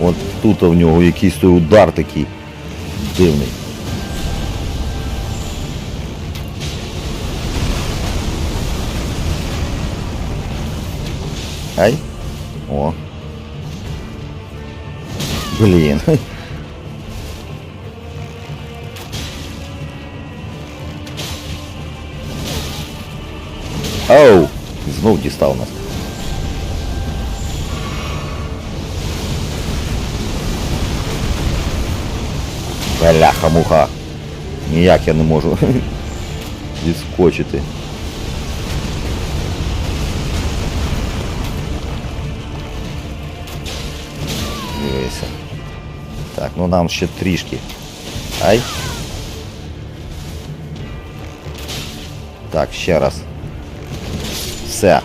От тут в нього якийсь той удар такий дивний. Ай. О. Блін. Оу! Знов дістав нас. Бляха-муха. Ніяк я не можу відскочити. Дивися. Так, ну нам ще трішки. Ай. Так, ще раз. Все.